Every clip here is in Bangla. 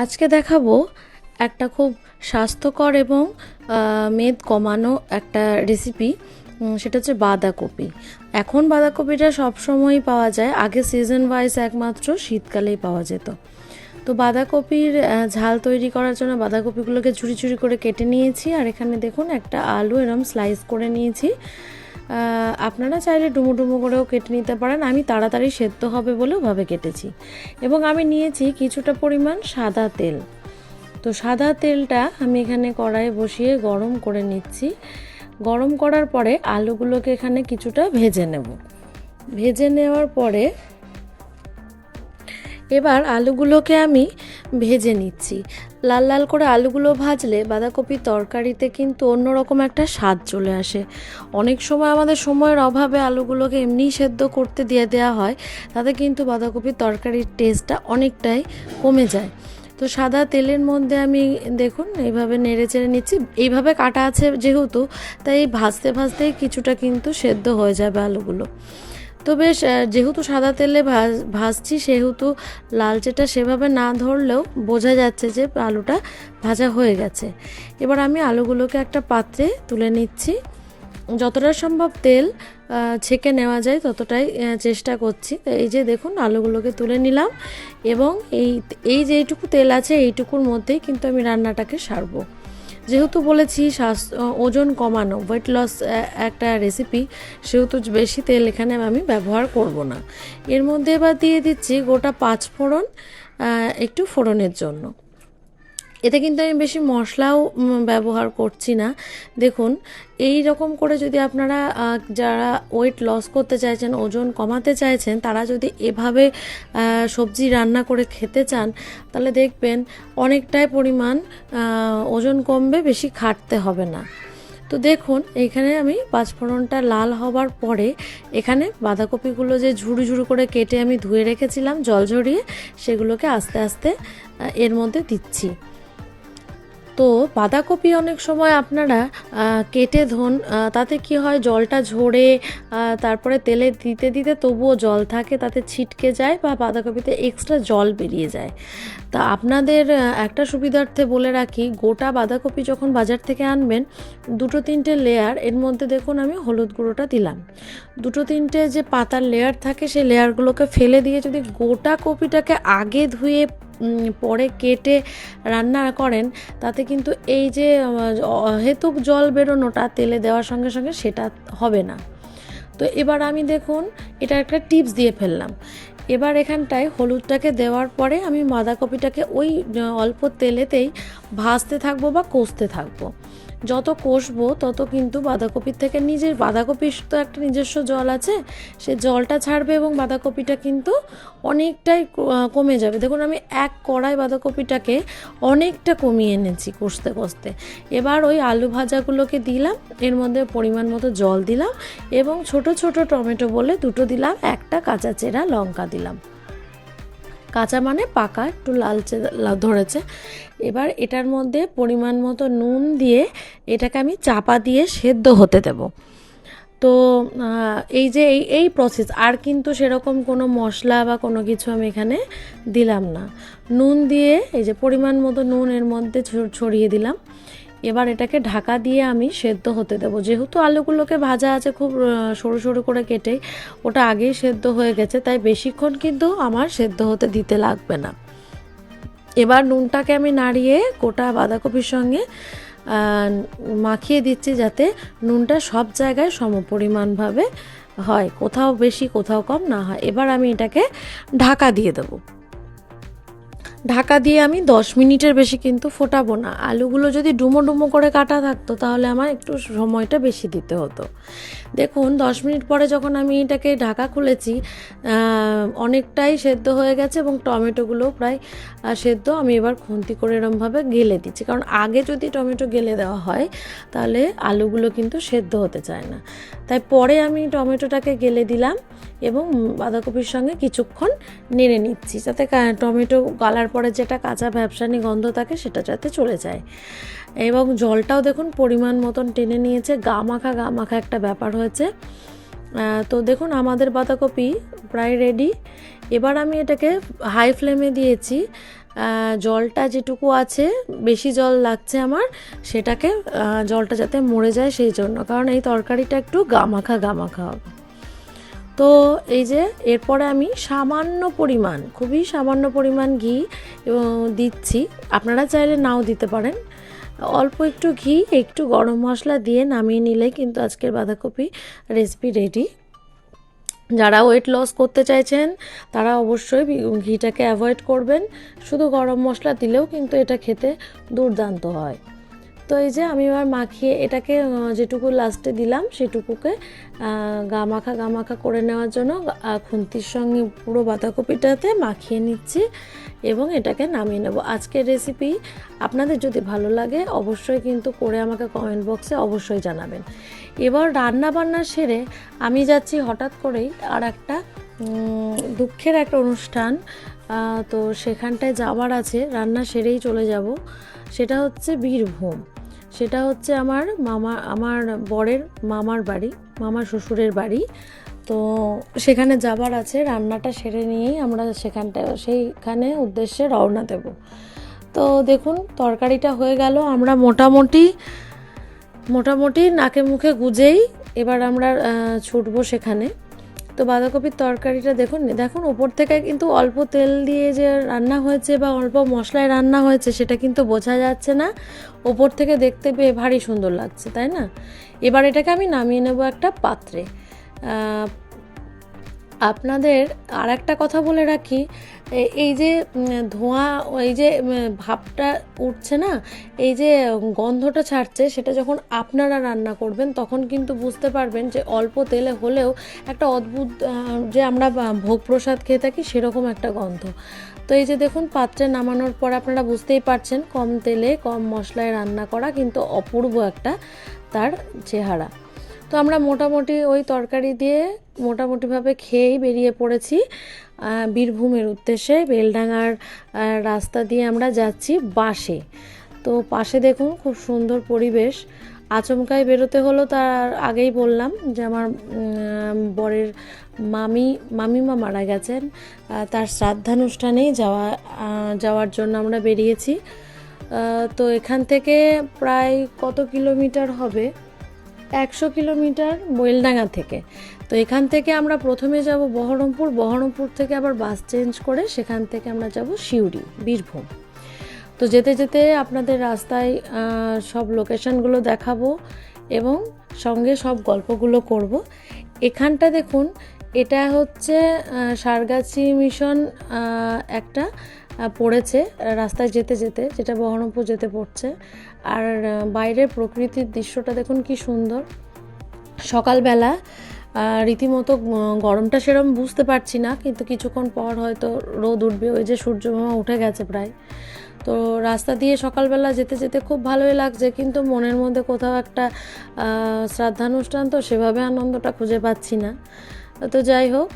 আজকে দেখাবো একটা খুব স্বাস্থ্যকর এবং মেদ কমানো একটা রেসিপি সেটা হচ্ছে বাঁধাকপি। এখন বাঁধাকপিটা সবসময়ই পাওয়া যায়, আগে সিজন ওয়াইজ একমাত্র শীতকালেই পাওয়া যেত। তো বাঁধাকপির ঝাল তৈরি করার জন্য বাঁধাকপিগুলোকে ঝুড়ি ঝুড়ি করে কেটে নিয়েছি, আর এখানে দেখুন একটা আলু এরম স্লাইস করে নিয়েছি। আপনারা চাইলে ডুমো ডুমো করেও কেটে নিতে পারেন। আমি তাড়াতাড়ি সেদ্ধ হবে বলে ওভাবে কেটেছি। এবং আমি নিয়েছি কিছুটা পরিমাণ সাদা তেল। তো সাদা তেলটা আমি এখানে কড়াইয়ে বসিয়ে গরম করে নিচ্ছি। গরম করার পরে আলুগুলোকে এখানে কিছুটা ভেজে নেব। ভেজে নেওয়ার পরে এবার আলুগুলোকে আমি ভেজে নিচ্ছি। লাল লাল করে আলুগুলো ভাজলে বাঁধাকপির তরকারিতে কিন্তু অন্যরকম একটা স্বাদ চলে আসে। অনেক সময় আমাদের সময়ের অভাবে আলুগুলোকে এমনিই সেদ্ধ করতে দিয়ে দেওয়া হয়, তাতে কিন্তু বাঁধাকপির তরকারির টেস্টটা অনেকটাই কমে যায়। তো সাদা তেলের মধ্যে আমি দেখুন, এইভাবে নেড়ে চেড়ে নিচ্ছি। এইভাবে কাটা আছে যেহেতু, তাই ভাজতে ভাজতেই কিছুটা কিন্তু সেদ্ধ হয়ে যাবে আলুগুলো। তো বেশ যেহেতু সাদা তেলে ভাজ, ভাজছি, সেহেতু লালচেটা সেভাবে না ধরলেও বোঝা যাচ্ছে যে আলুটা ভাজা হয়ে গেছে। এবার আমি আলুগুলোকে একটা পাত্রে তুলে নিচ্ছি। যতটা সম্ভব তেল ছেঁকে নেওয়া যায় ততটাই চেষ্টা করছি। এই যে দেখুন, আলুগুলোকে তুলে নিলাম এবং এই এই যে এইটুকু তেল আছে, এইটুকুর মধ্যেই কিন্তু আমি রান্নাটাকে সারবো। যেহেতু বলেছি স্বাস্থ্য, ওজন কমানো ওয়েট লস একটা রেসিপি সেহেতু বেশি তেল এখানে আমি ব্যবহার করব না। এর মধ্যে এবার দিয়ে দিচ্ছি গোটা পাঁচ ফোড়ন একটু ফোড়নের জন্য। এতে কিন্তু আমি বেশি মশলাও ব্যবহার করছি না। দেখুন, এই রকম করে যদি আপনারা যারা ওয়েট লস করতে চাইছেন, ওজন কমাতে চাইছেন, তারা যদি এভাবে সবজি রান্না করে খেতে চান, তাহলে দেখবেন অনেকটাই পরিমাণ ওজন কমবে, বেশি খাটতে হবে না। তো দেখুন, এখানে আমি পাঁচফোড়নটা লাল হবার পরে, এখানে বাঁধাকপিগুলো যে ঝুড়ি ঝুড়ি করে কেটে আমি ধুয়ে রেখেছিলাম, জল ঝরিয়ে, সেগুলোকে আস্তে আস্তে এর মধ্যে দিচ্ছি। তো বাঁধাকপি অনেক সময় আপনারা কেটে ধন তাতে কি হয় জলটা ঝরে তারপরে তেলে দিতে দিতে তবুও জল থাকে, তাতে ছিটকে যায় বা বাঁধাকপিতে এক্সট্রা জল বেরিয়ে যায়। তা আপনাদের একটা সুবিধার্থে বলে রাখি গোটা বাঁধাকপি যখন বাজার থেকে আনবেন দুটো তিনটে লেয়ার এর মধ্যে দেখুন আমি হলুদ গুঁড়োটা দিলাম। দুটো তিনটে যে পাতার লেয়ার থাকে সেই লেয়ারগুলোকে ফেলে দিয়ে যদি গোটা কপিটাকে আগে ধুয়ে পরে কেটে রান্না করেন তাতে কিন্তু এই যে আহ, অহেতুক জল বেরোনোটা তেলে দেওয়ার সঙ্গে সঙ্গে সেটা হবে না। তো এবার আমি দেখুন এটা একটা টিপস দিয়ে ফেললাম। এবার এখানটায় হলুদটাকে দেওয়ার পরে আমি বাঁধাকপিটাকে ওই অল্প তেলেতেই ভাজতে থাকব বা কষতে থাকব। যত কষবো, তত কিন্তু বাঁধাকপির থেকে নিজের, বাঁধাকপির তো একটা নিজস্ব জল আছে, সে জলটা ছাড়বে এবং বাঁধাকপিটা কিন্তু অনেকটাই কমে যাবে। দেখুন, আমি এক কড়াই বাঁধাকপিটাকে অনেকটা কমিয়ে এনেছি কষতে কষতে। এবার ওই আলু ভাজাগুলোকে দিলাম, এর মধ্যে পরিমাণ মতো জল দিলাম এবং ছোট ছোট টমেটো বলে দুটো দিলাম, একটা কাঁচা চেরা লঙ্কা দিলাম। কাঁচা মানে পাকা, একটু লালচে ধরেছে। এবার এটার মধ্যে পরিমাণ মতো নুন দিয়ে এটাকে আমি চাপা দিয়ে সেদ্ধ হতে দেব। তো এই যে এই এই প্রসেস আর কিন্তু সেরকম কোনো মশলা বা কোনো কিছু আমি এখানে দিলাম না। নুন দিয়ে, এই যে পরিমাণ মতো নুন এর মধ্যে ছড়িয়ে দিলাম। এবার এটাকে ঢাকা দিয়ে আমি সেদ্ধ হতে দেবো। যেহেতু আলুগুলোকে ভাজা আছে খুব সরু সরু করে কেটে, ওটা আগেই সেদ্ধ হয়ে গেছে, তাই বেশিক্ষণ কিন্তু আমার সেদ্ধ হতে দিতে লাগবে না। এবার নুনটাকে আমি নাড়িয়ে গোটা বাঁধাকপির সঙ্গে মাখিয়ে দিচ্ছি যাতে নুনটা সব জায়গায় সমপরিমাণভাবে হয়, কোথাও বেশি, কোথাও কম না হয়। এবার আমি এটাকে ঢাকা দিয়ে দেবো। ঢাকা দিয়ে আমি দশ মিনিটের বেশি কিন্তু ফোটাবো না। আলুগুলো যদি ডুমো ডুমো করে কাটা থাকতো, তাহলে আমার একটু সময়টা বেশি দিতে হতো। দেখুন, দশ মিনিট পরে যখন আমি এটাকে ঢাকা খুলেছি অনেকটাই সেদ্ধ হয়ে গেছে এবং টমেটোগুলো প্রায় সেদ্ধ। আমি এবার খুন্তি করে এরমভাবে গেলে দিচ্ছি। কারণ আগে যদি টমেটো গেলে দেওয়া হয়, তাহলে আলুগুলো কিন্তু সেদ্ধ হতে চায় না। তাই পরে আমি টমেটোটাকে গেলে দিলাম এবং বাঁধাকপির সঙ্গে কিছুক্ষণ নেড়ে নিচ্ছি, যাতে টমেটো গালার পরে যেটা কাঁচা ব্যবসানি গন্ধ থাকে সেটা যাতে চলে যায়। এবং জলটাও দেখুন পরিমাণ মতন টেনে নিয়েছে গা মাখা গা মাখা একটা ব্যাপার হয়েছে। তো দেখুন আমাদের বাঁধাকপি প্রায় রেডি এবার আমি এটাকে হাই ফ্লেমে দিয়েছি। জলটা যেটুকু আছে, বেশি জল লাগছে আমার, সেটাকে জলটা যাতে মরে যায় সেই জন্য। কারণ এই তরকারিটা একটু গামাখা গামাখা হবে। তো এই যে এরপরে আমি সামান্য পরিমাণ, খুবই সামান্য পরিমাণ ঘি দিচ্ছি। আপনারা চাইলে নাও দিতে পারেন। অল্প একটু ঘি, একটু গরম মশলা দিয়ে নামিয়ে নিলে কিন্তু আজকের বাঁধাকপি রেসিপি রেডি যারা ওয়েট লস করতে চাইছেন, তারা অবশ্যই ঘিটাকে অ্যাভয়েড করবেন। শুধু গরম মশলা দিলেও কিন্তু এটা খেতে দুর্দান্ত হয়। তো এই যে আমি এবার মাখিয়ে এটাকে যেটুকু লাস্টে দিলাম সেটুকুকে আহ, গা মাখা গা মাখা করে নেওয়ার জন্য খুন্তির সঙ্গে পুরো বাঁধাকপিটাতে মাখিয়ে নিচ্ছি এবং এটাকে নামিয়ে নেব। আজকের রেসিপি আপনাদের যদি ভালো লাগে অবশ্যই কিন্তু করে আমাকে কমেন্ট বক্সে অবশ্যই জানাবেন। এবার রান্না বান্না সেরে আমি যাচ্ছি হঠাৎ করেই আর একটা দুঃখের একটা অনুষ্ঠান তো সেখানটায় যাওয়ার আছে। রান্না সেরেই চলে যাব। সেটা হচ্ছে বীরভূম। সেটা হচ্ছে আমার মামা, আমার বরের মামার বাড়ি মামার শ্বশুরের বাড়ি। তো সেখানে যাবার আছে, রান্নাটা সেরে নিয়েই আমরা সেখানটায় সেইখানে উদ্দেশ্যে রওনা দেব। তো দেখুন, তরকারিটা হয়ে গেল। আমরা মোটামুটি মোটামুটি নাকে মুখে গুজেই এবার আমরা ছুটবো সেখানে। তো বাঁধাকপির তরকারিটা দেখুন দেখুন ওপর থেকে কিন্তু অল্প তেল দিয়ে যে রান্না হয়েছে বা অল্প মশলায় রান্না হয়েছে সেটা কিন্তু বোঝা যাচ্ছে না। ওপর থেকে দেখতে পেয়ে ভারী সুন্দর লাগছে, তাই না? এবার এটাকে আমি নামিয়ে নেব একটা পাত্রে। আপনাদের আর একটা কথা বলে রাখি এই যে ধোঁয়া, এই যে ভাবটা উঠছে না, এই যে, গন্ধটা ছাড়ছে, সেটা যখন আপনারা রান্না করবেন, তখন কিন্তু বুঝতে পারবেন যে অল্প তেলে হলেও একটা অদ্ভুত যে আমরা ভোগ প্রসাদ খেয়ে থাকি, সেরকম একটা গন্ধ। তো এই যে দেখুন, পাত্রে নামানোর পর আপনারা বুঝতেই পারছেন, কম তেলে, কম মশলায় রান্না করা কিন্তু অপূর্ব একটা তার চেহারা। তো আমরা মোটামুটি ওই তরকারি দিয়ে মোটামুটিভাবে খেয়েই বেরিয়ে পড়েছি। বীরভূমের উদ্দেশ্যে বেলডাঙার রাস্তা দিয়ে আমরা যাচ্ছি বাসে তো পাশে দেখুন খুব সুন্দর পরিবেশ। আচমকায় বেরোতে হলো তার আগেই বললাম যে আমার বরের মামি, মামিমা মারা গেছেন। তার শ্রাদ্ধানুষ্ঠানেই যাওয়া যাওয়ার জন্য আমরা বেরিয়েছি। তো এখান থেকে প্রায় কত কিলোমিটার হবে? একশো কিলোমিটার বৈলডাঙ্গা থেকে। তো এখান থেকে আমরা প্রথমে যাব বহরমপুর বহরমপুর থেকে আবার বাস চেঞ্জ করে সেখান থেকে আমরা যাব সিউড়ি, বীরভূম। তো যেতে যেতে আপনাদের রাস্তায় সব লোকেশনগুলো দেখাবো এবং সঙ্গে সব গল্পগুলো করব। এখানটা দেখুন, এটা হচ্ছে সারগাছি মিশন একটা পড়েছে, রাস্তায় যেতে যেতে, যেটা বহরমপুর যেতে পড়ছে। আর বাইরের প্রকৃতির দৃশ্যটা দেখুন কি সুন্দর। সকালবেলা রীতিমতো গরমটা সেরকম বুঝতে পারছি না, কিন্তু কিছুক্ষণ পর হয়তো রোদ উঠবে, ওই যে সূর্যমামা উঠে গেছে প্রায়। তো রাস্তা দিয়ে সকালবেলা যেতে যেতে খুব ভালোই লাগছে, কিন্তু মনের মধ্যে কোথাও একটা শ্রাদ্ধানুষ্ঠান, তো সেভাবে আনন্দটা খুঁজে পাচ্ছি না। তো যাই হোক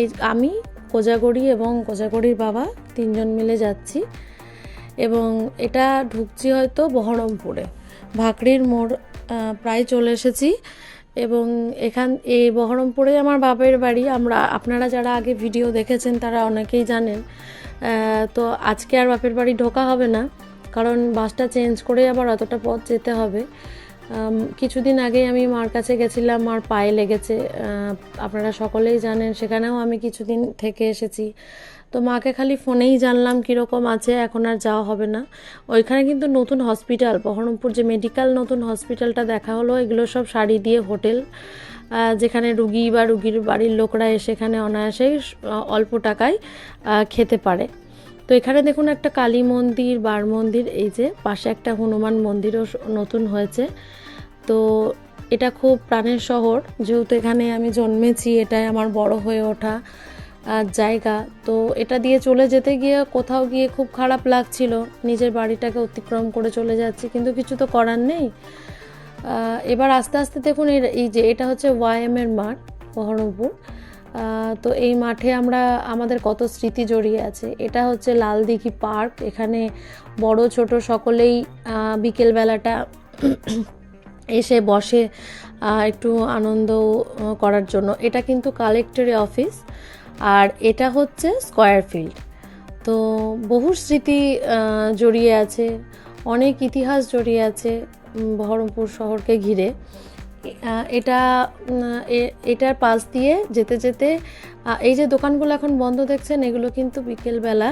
এই, আমি কোজাগরি এবং কোজাগরির বাবা তিনজন মিলে যাচ্ছি। এবং এটা ঢুকছি হয়তো বহরমপুরে। ভাকরির মোড় প্রায় চলে এসেছি। এবং এখান, এই বহরমপুরে আমার বাপের বাড়ি। আমরা, আপনারা যারা আগে ভিডিও দেখেছেন, তারা অনেকেই জানেন। তো আজকে আর বাপের বাড়ি ঢোকা হবে না। কারণ বাসটা চেঞ্জ করে আবার অতটা পথ যেতে হবে। কিছুদিন আগে আমি মার কাছে গেছিলাম, মার পায়ে লেগেছে। আপনারা সকলেই জানেন, সেখানেও আমি কিছুদিন থেকে এসেছি। তো মাকে খালি ফোনেই জানলাম কীরকম আছে, এখন আর যাওয়া হবে না। ওইখানে কিন্তু নতুন হসপিটাল, বহরমপুর যে মেডিকেল নতুন হসপিটালটা দেখা হলো, এগুলো সব শাড়ি দিয়ে হোটেল। যেখানে রুগী বা রুগীর বাড়ির লোকরা এসে এখানে অনায়াসেই অল্প টাকায় খেতে পারে। তো এখানে দেখুন একটা কালী মন্দির, বার মন্দির, এই যে পাশে একটা হনুমান মন্দিরও নতুন হয়েছে। তো এটা খুব প্রাণের শহর, যেহেতু এখানে আমি জন্মেছি, এটাই আমার বড় হয়ে ওঠা জায়গা। তো এটা দিয়ে চলে যেতে গিয়ে কোথাও গিয়ে খুব খারাপ লাগছিল, নিজের বাড়িটাকে অতিক্রম করে চলে যাচ্ছি, কিন্তু কিছু তো করার নেই। এবার আস্তে আস্তে দেখুন এই- যে এটা হচ্ছে ওয়াইএম এর মাঠ, বহরমপুর। তো এই মাঠে আমরা আমাদের কত স্মৃতি জড়িয়ে আছে। এটা হচ্ছে লালদিঘি পার্ক। এখানে বড়, ছোট সকলেই বিকেলবেলাটা এসে বসে একটু আনন্দ করার জন্য। এটা কিন্তু কালেক্টরি অফিস আর এটা হচ্ছে স্কয়ার ফিল্ড তো বহু স্মৃতি জড়িয়ে আছে। অনেক ইতিহাস জড়িয়ে আছে বহরমপুর শহরকে ঘিরে। এটা এটার পাশ দিয়ে যেতে যেতে এই যে দোকানগুলো এখন বন্ধ দেখছেন, এগুলো কিন্তু বিকেলবেলা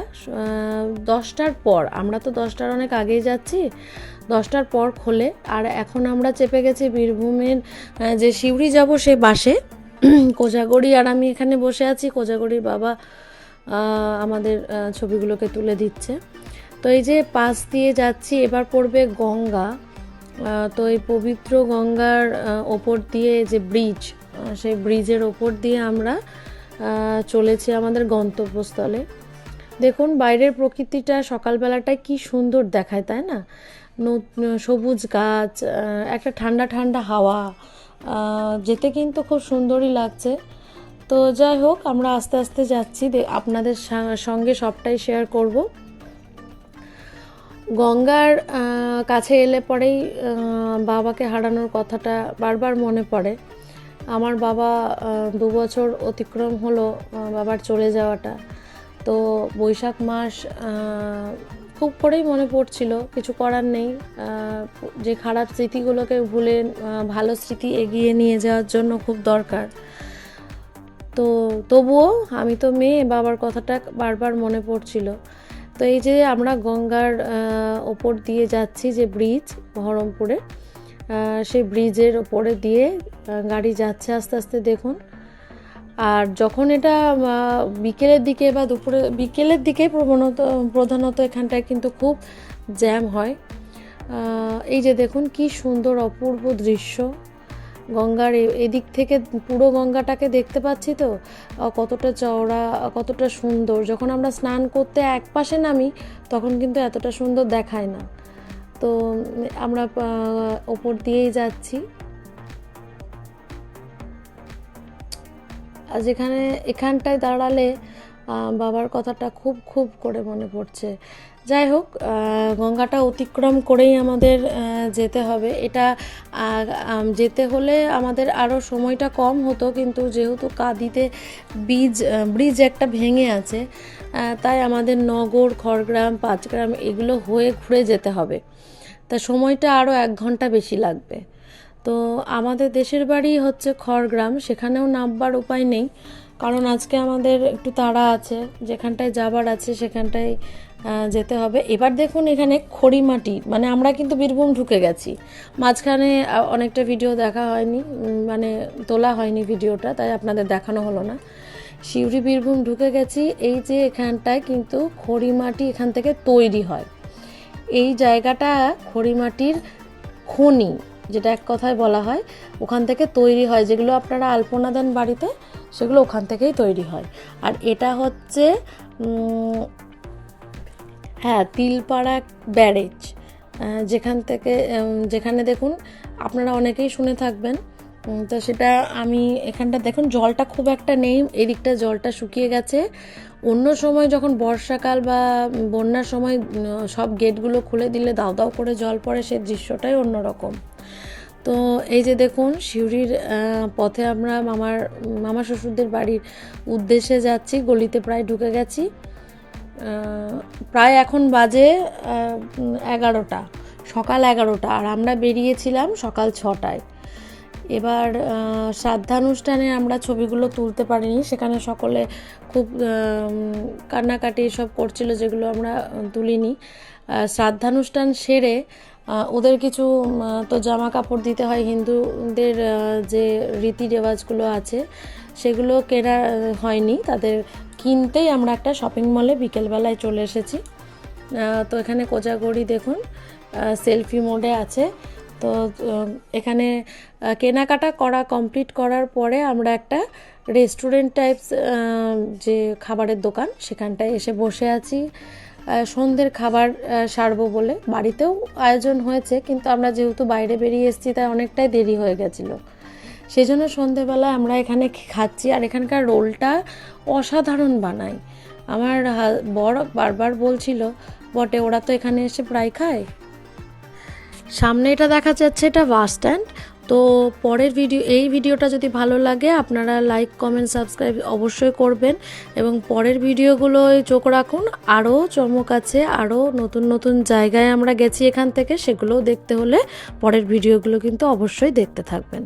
দশটার পর, আমরা তো দশটার অনেক আগেই যাচ্ছি, দশটার পর খোলে, আর এখন আমরা চেপে গেছি বীরভূমের যে সিউড়ি যাব সে বাসে কোজাগড়ি আর আমি এখানে বসে আছি কোজাগড়ির বাবা আমাদের ছবিগুলোকে তুলে দিচ্ছে। তো এই যে পাশ দিয়ে যাচ্ছি, এবার পড়বে গঙ্গা তো এই পবিত্র গঙ্গার ওপর দিয়ে যে ব্রিজ সেই ব্রিজের ওপর দিয়ে আমরা চলেছি আমাদের গন্তব্যস্থলে। দেখুন, বাইরের প্রকৃতিটা সকালবেলাটায় কি সুন্দর দেখায়, তাই না? সবুজ গাছ একটা ঠান্ডা ঠান্ডা হাওয়া যেতে কিন্তু খুব সুন্দরই লাগছে। তো যাই হোক, আমরা আস্তে আস্তে যাচ্ছি। আপনাদের সঙ্গে সবটাই শেয়ার করব। গঙ্গার কাছে এলে পরেই বাবাকে হারানোর কথাটা বারবার মনে পড়ে। আমার বাবা দু বছর অতিক্রম হলো বাবার চলে যাওয়াটা। তো বৈশাখ মাস খুব করেই মনে পড়ছিল, কিছু করার নেই। যে খারাপ স্মৃতিগুলোকে ভুলে ভালো স্মৃতি এগিয়ে নিয়ে যাওয়ার জন্য খুব দরকার। তো তবুও আমি তো মেয়ে, বাবার কথাটা বারবার মনে পড়ছিল। তো এই যে আমরা গঙ্গার ওপর দিয়ে যাচ্ছি যে ব্রিজ বহরমপুরে সেই ব্রিজের ওপরে দিয়ে গাড়ি যাচ্ছে আস্তে আস্তে দেখুন। আর যখন এটা বিকেলের দিকে বা দুপুরে, বিকেলের দিকে প্রবণত, প্রধানত এখানটায় কিন্তু খুব জ্যাম হয়। এই যে দেখুন কি সুন্দর অপূর্ব দৃশ্য। গঙ্গার এদিক থেকে পুরো গঙ্গাটাকে দেখতে পাচ্ছি তো? কতটা চওড়া কতটা সুন্দর। যখন আমরা স্নান করতে এক পাশে নামি, তখন কিন্তু এতটা সুন্দর দেখায় না। তো, আমরা ওপর দিয়েই যাচ্ছি। আর যেখানে, এখানটায় দাঁড়ালে বাবার কথাটা খুব খুব করে মনে পড়ছে। যাই হোক গঙ্গাটা অতিক্রম করেই আমাদের যেতে হবে। এটা যেতে হলে আমাদের আরও সময়টা কম হতো, কিন্তু যেহেতু কাঁদিতে বীজ ব্রিজ একটা ভেঙে আছে তাই আমাদের নগর, খড়গ্রাম, পাঁচগ্রাম এগুলো হয়ে ঘুরে যেতে হবে। তা সময়টা আরও এক ঘণ্টা বেশি লাগবে। তো আমাদের দেশের বাড়ি হচ্ছে খড়গ্রাম, সেখানেও নামবার উপায় নেই। কারণ আজকে আমাদের একটু তাড়া আছে, যেখানটায় যাবার আছে সেখানটায় যেতে হবে। এবার দেখুন এখানে খড়িমাটি মানে আমরা কিন্তু বীরভূম ঢুকে গেছি। মাঝখানে অনেকটা ভিডিও দেখা হয়নি মানে তোলা হয়নি ভিডিওটা তাই আপনাদের দেখানো হলো না। সিউড়ি বীরভূম ঢুকে গেছি, এই যে এখানটায় কিন্তু খড়িমাটি এখান থেকে তৈরি হয়। এই জায়গাটা খড়িমাটির খনি, যেটা এক কথায় বলা হয়, ওখান থেকে তৈরি হয়। যেগুলো আপনারা আলপনা দেন বাড়িতে, সেগুলো ওখান থেকেই তৈরি হয়। আর এটা হচ্ছে হ্যাঁ তিলপাড়া ব্যারেজ যেখান থেকে যেখানে দেখুন, আপনারা অনেকেই শুনে থাকবেন। তো সেটা আমি এখানটা, দেখুন, জলটা খুব একটা নেই, এদিকটা জলটা শুকিয়ে গেছে। অন্য সময় যখন বর্ষাকাল বা বন্যার সময় সব গেটগুলো খুলে দিলে দাও দাও করে জল পড়ে, সে দৃশ্যটাই অন্যরকম। তো এই যে দেখুন, সিউড়ির পথে আমরা মামার, মামা শ্বশুরদের বাড়ির উদ্দেশ্যে যাচ্ছি, গলিতে প্রায় ঢুকে গেছি। প্রায় এখন বাজে এগারোটা, সকাল এগারোটা, আর আমরা বেরিয়েছিলাম সকাল ছটায়। এবার শ্রাদ্ধানুষ্ঠানে আমরা ছবিগুলো তুলতে পারিনি, সেখানে সকলে খুব কান্নাকাটি সব করছিল যেগুলো আমরা তুলিনি। শ্রাদ্ধানুষ্ঠান সেরে ওদের কিছু তো জামা কাপড় দিতে হয় হিন্দুদের যে রীতি রেওয়াজগুলো আছে, সেগুলো কেনা হয়নি, তাদের কিনতেই আমরা একটা শপিং মলে বিকেলবেলায় চলে এসেছি। তো এখানে কোজাগড়ি দেখুন সেলফি মোডে আছে। তো এখানে কেনাকাটা করা কমপ্লিট করার পরে আমরা একটা রেস্টুরেন্ট টাইপস যে খাবারের দোকান, সেখানটায় এসে বসে আছি। সন্ধ্যের খাবার সারবো বলে। বাড়িতেও আয়োজন হয়েছে, কিন্তু আমরা যেহেতু বাইরে বেরিয়ে এসেছি, তাই অনেকটাই দেরি হয়ে গেছিল। সেই জন্য সন্ধেবেলায় আমরা এখানে খাচ্ছি আর এখানকার রোলটা অসাধারণ বানায়। আমার বর বারবার বলছিল, বটে, ওরা তো এখানে এসে প্রায় খায়। সামনে এটা দেখা যাচ্ছে, এটা বাস স্ট্যান্ড। তো পরের ভিডিও, এই ভিডিওটা যদি ভালো লাগে, আপনারা লাইক, কমেন্ট, সাবস্ক্রাইব অবশ্যই করবেন। এবং পরের ভিডিওগুলোয় চোখ রাখুন। আরও চমক আছে, আরও নতুন নতুন জায়গায় আমরা গেছি এখান থেকে, সেগুলোও দেখতে হলে পরের ভিডিওগুলো কিন্তু অবশ্যই দেখতে থাকবেন।